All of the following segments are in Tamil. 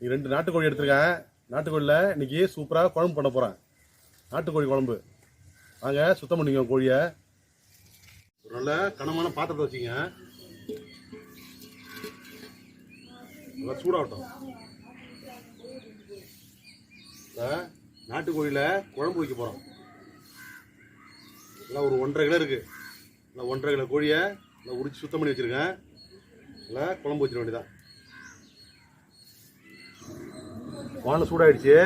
நீ ரெண்டு நாட்டுக்கோழி எடுத்திருக்கேன் நாட்டுக்கோழியில் இன்றைக்கி சூப்பராக குழம்பு பண்ண போகிறேன் நாட்டுக்கோழி குழம்பு. வாங்க சுத்தம் பண்ணிக்கோ கோழியை. ஒரு நல்ல கனமான பாத்திரத்தை வச்சுங்க நல்லா சூடாகட்டும். இப்போ நாட்டுக்கோழியில் குழம்பு வைக்க போகிறோம் நல்லா ஒரு ஒன்றரை கிலோ இருக்குது நல்லா ஒன்றரை கிலோ கோழியை நல்லா உரிச்சு சுத்தம் பண்ணி வச்சுருக்கேன். நல்லா குழம்பு வச்சிட வேண்டியதான் வானல் சூடாயிடுச்சு.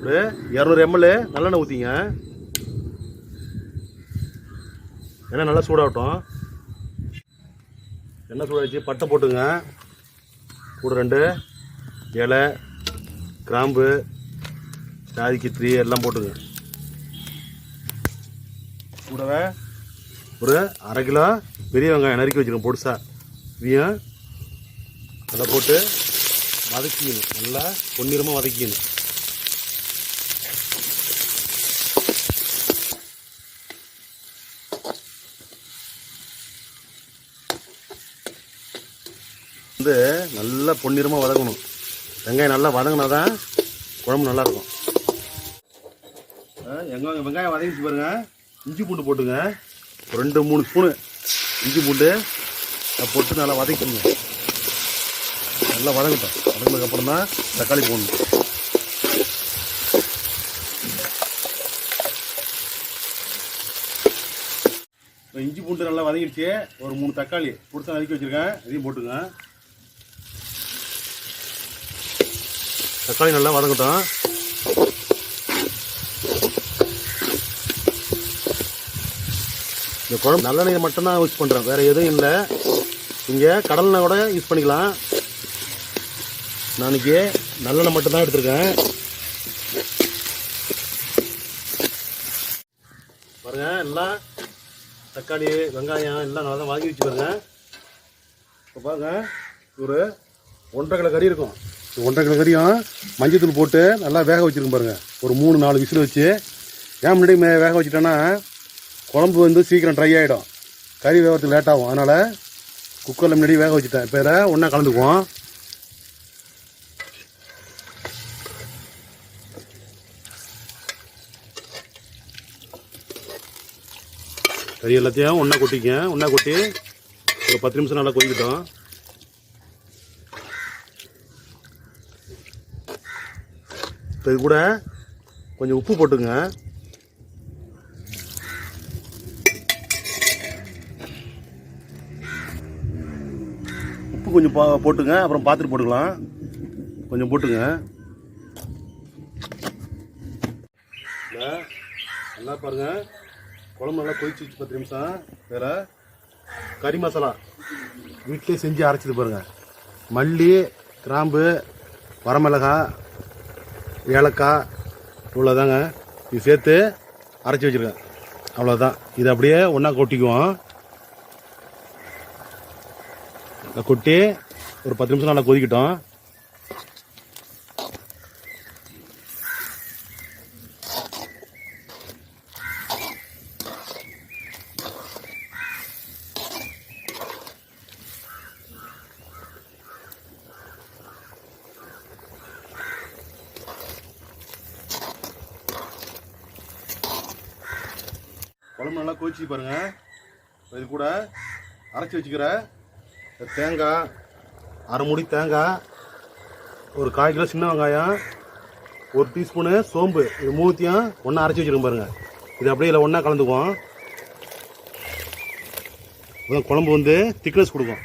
ஒரு இரநூறு எம்எல் நல்லெண்ணெய் ஊற்றிங்க எண்ணெய் நல்லா சூடாகட்டும். எண்ணெய் சூடாயிடுச்சு. பட்டை போட்டுங்க. கூட ரெண்டு. இலை கிராம்பு ஜாதி கித்திரி எல்லாம் போட்டுங்க. கூடவே ஒரு அரை கிலோ பெரிய வெங்காயம் நறுக்கி வச்சுருக்கோம் பொடிசா. இதையும் அதை போட்டு வதக்கிக்கணும் நல்லா பொன்னிறமாக வதக்கிக்கணும் வந்து நல்லா பொன்னிறமாக வதக்கணும் வெங்காயம் நல்லா வதங்கினா தான் குழம்பு நல்லாயிருக்கும். எங்க வெங்காயம் வதங்கிச்சு பாருங்க. இஞ்சி பூண்டு போட்டுங்க. ரெண்டு மூணு ஸ்பூனு இஞ்சி பூண்டு. போட்டு நல்லா வதக்கணுங்க நல்லா வதங்கட்டும். வதங்கினதுக்கப்புறம் தான் தக்காளி போடணும். இப்போ இஞ்சி பூண்டு நல்லா வதங்கிடுச்சு. ஒரு மூணு தக்காளி பிடிச்சா நறுக்கி வச்சுருக்கேன். இதையும் போட்டுங்க. தக்காளி நல்லா வதங்கட்டும். இந்த குழம்பு நல்லெண்ணெய் மட்டும்தான் யூஸ் பண்ணுறேன் வேறு எதுவும் இல்லை. இங்கே கடலெண்ணெய் கூட யூஸ் பண்ணிக்கலாம். நான் இன்னைக்கு நல்லெண்ணெய் மட்டும்தான் எடுத்திருக்கேன். பாருங்க எல்லாம் தக்காளி வெங்காயம் எல்லாம் நல்லா வாங்கி வச்சு பாருங்க. இப்போ பாருங்க ஒரு ஒன்றரை கிலோ கறி இருக்கும். ஒன்றரை கிலோ கறியும் மஞ்சத்தூள் போட்டு நல்லா வேக வச்சிருக்கும் பாருங்கள் ஒரு மூணு நாலு விசில் வச்சு. ஏன் முன்னாடி மே- வேக வச்சுட்டேன்னா குழம்பு வந்து சீக்கிரம் ட்ரை ஆகிடும் கறி வேகிறதுக்கு லேட் ஆகும். அதனால் குக்கரில் முன்னாடி வேக வச்சுட்டேன். இப்போ ஒன்றா கலந்துக்குவோம். கறி எல்லாத்தையும் ஒன்றா கொட்டிக்க. ஒன்றா கொட்டி ஒரு பத்து நிமிஷம் நல்லா கொதிக்கட்டும். இப்போ இது கூட கொஞ்சம் உப்பு போட்டுங்க. உப்பு கொஞ்சம் போட்டுங்க அப்புறம் பார்த்துட்டு போட்டுக்கலாம். கொஞ்சம் போட்டுங்க. நல்லா பாருங்கள் குழம்பு நல்லா கொதிச்சு வச்சு பத்து நிமிஷம். வேற கறி மசாலா. வீட்டிலே செஞ்சு அரைச்சிட்டு பாருங்க. மல்லி கிராம்பு வரமிளகாய் ஏலக்காய் இவ்வளோதாங்க இது சேர்த்து அரைச்சி வச்சுருக்கேன். அவ்வளோதான் இது அப்படியே ஒன்றா கொட்டிக்குவோம். கொட்டி ஒரு பத்து நிமிஷம் நல்லா கொதிக்கட்டும். உடம்பு நல்லா கொதிச்சு பாருங்க. இது கூட அரைச்சி வச்சுக்கிற தேங்காய் அரை முடி தேங்காய் ஒரு கால் கிலோ சின்ன வெங்காயம் ஒரு டீஸ்பூனு சோம்பு இது மூணுத்தையும் ஒன்றா அரைச்சி வச்சுருங்க பாருங்கள் இது அப்படியே இல்லை ஒன்றா கலந்துக்குவோம். குழம்பு வந்து திக்னஸ் கொடுக்கும்.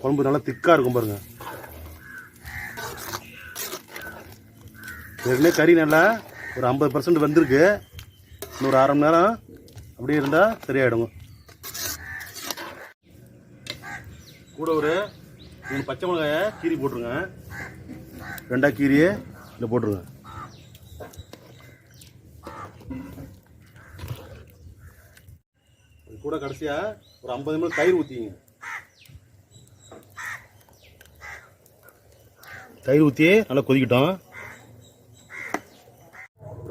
குழம்பு நல்லா திக்காக இருக்கும் பாருங்கள் ஏற்கனவே கறி நல்லா ஒரு ஐம்பது பர்சன்ட் வந்திருக்கு. இன்னும் ஒரு அரை மணி நேரம் அப்படியே இருந்தால் சரியாயிடும் கூட ஒரு மூணு பச்சை மிளகாயை கீரி போட்டுருங்க. ரெண்டா கீரியே இதில் போட்டுருங்க. கூட கடைசியாக ஒரு ஐம்பது மணி தயிர் ஊற்றிங்க தயிர் ஊற்றி நல்லா கொதிக்கிட்டோம்.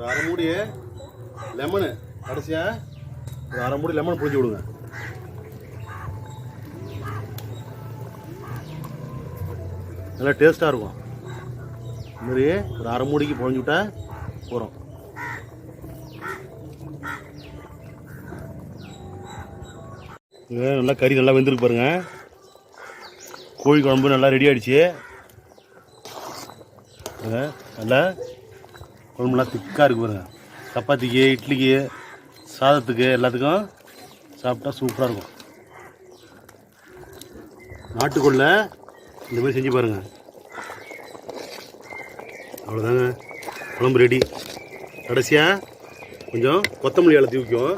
ஒரு அரை மூடி லெமனு. கடைசியாக ஒரு அரை மூடி லெமன் பிடிச்சி விடுங்க. நல்லா டேஸ்ட்டாக இருக்கும். இதுமாரி ஒரு அரை மூடிக்கு பொழிஞ்சு விட்டா போகிறோம் நல்லா கறி நல்லா வெந்திருக்கு பாருங்க. கோழி குழம்பு நல்லா ரெடி ஆகிடுச்சு நல்லா குழம்புலாம் திக்காக இருக்கு பாருங்கள் சப்பாத்திக்கு இட்லிக்கு சாதத்துக்கு எல்லாத்துக்கும் சாப்பிட்டா சூப்பராக இருக்கும். நாட்டுக்குள்ள இந்த மாதிரி செஞ்சு பாருங்க. அவ்வளோதாங்க குழம்பு ரெடி கடைசியாக கொஞ்சம் கொத்தமல்லி இலை தூக்கிக்கும்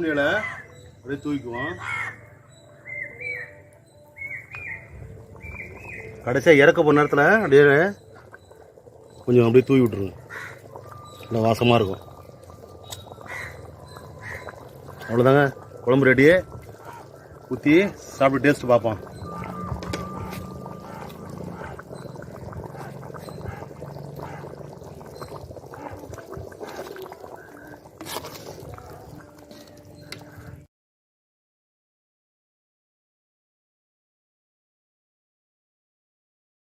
கொத்தமல்லி அப்படியே தூக்கிக்குவோம். கடைசியாக இறக்க போகிற நேரத்தில் அப்படியே கொஞ்சம் அப்படியே தூவி விட்ருங்க நல்லா வாசமாக இருக்கும். அவ்வளோதாங்க குழம்பு ரெடியே ஊற்றி சாப்பிட்டு டேஸ்ட்டு பார்ப்போம்.